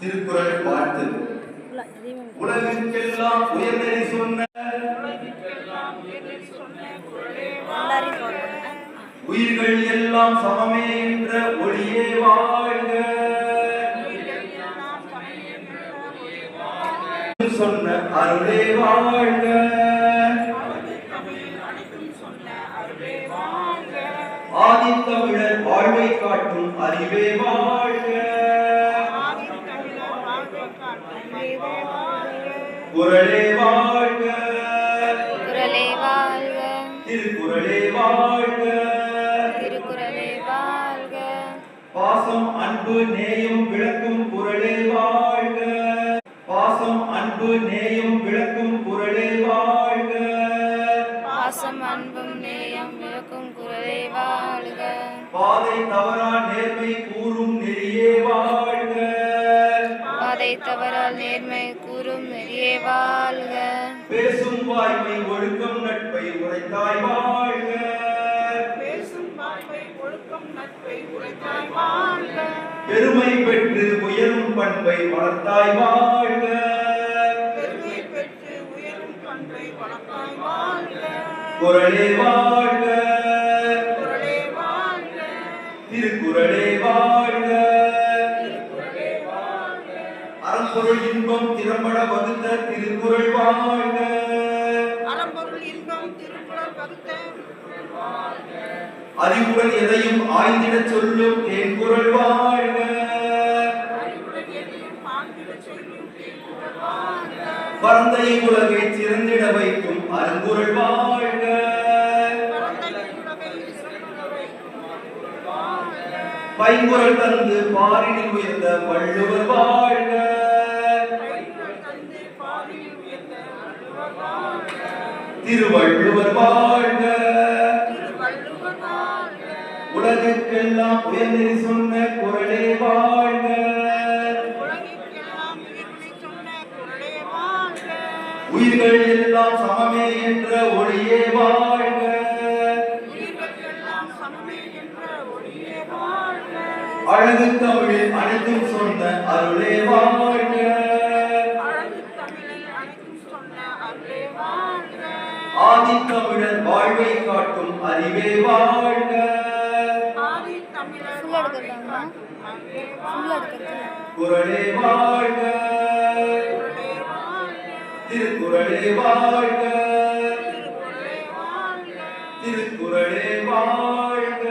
திருக்குறள் வாழ்த்து உலகிற்கெல்லாம் உயர்நெறி சொன்ன உயிர்கள் எல்லாம் சமமே என்ற ஒளியே வாழ்க. சொன்ன அருளே வாழ்க. ஆதித்தமிழர் வாழ்வை காட்டும் அறிவே வாழ்க. குரலே வாழ்க. குரலே வாழ்க. திருக்குறளே வாழ்க. திருக்குறளே வாழ்க. பாசம் அன்பு நேயம் விளக்கும் குரலே வாழ்க. பாசம் அன்பு நேயம் விளக்கும் குரலே வாழ்க. பாசம் அன்பும் நேயம் விளக்கும் குரலே வாழ்க. பாதை தவறா நேர்மை பாதை தவறால் நேர்மை கூறும் நெறியே வாழ்க. பேசும் வாய்மை ஒழுக்கம் நட்பை உரைத்தாய் வாழ்க. பெருமை பெற்று உயரும் பண்பை வளர்த்தாய் வாழ்க. குரலே வாழ்க. அறம்பொருள் இன்பம் திறம்பட வகுத்த திருக்குறள் வாழ்க. அறம்பொருள் இன்பம் திருக்குறள் வகுத்த அறிவுடன் எதையும் ஆய்ந்திடச் சொல்லும் தேன்குறள் வாழ்க. பரந்தை உலகை சிறந்திட வைக்கும் அருங்குறள் வாழ்க. பைங்குறள் தந்து பாரினில் உயர்ந்த வள்ளுவர் வாழ்க. திருவள்ளுவர் வாழ்க. உலகுக்கெல்லாம் உயர்நெறி சொன்ன குரலே வாழ்க. உயிர்கள் எல்லாம் சமமே என்ற ஒளியே வாழ்க. அழகு தமிழில் அனைத்தும் சொன்ன அருளே வாழ்க. ஆதித்தமிழர் வாழ்வை காட்டும் அறிவே வாழ்க. குரலே வாழ்க. திருக்குறளே வாழ்க. திருக்குறளே வாழ்க.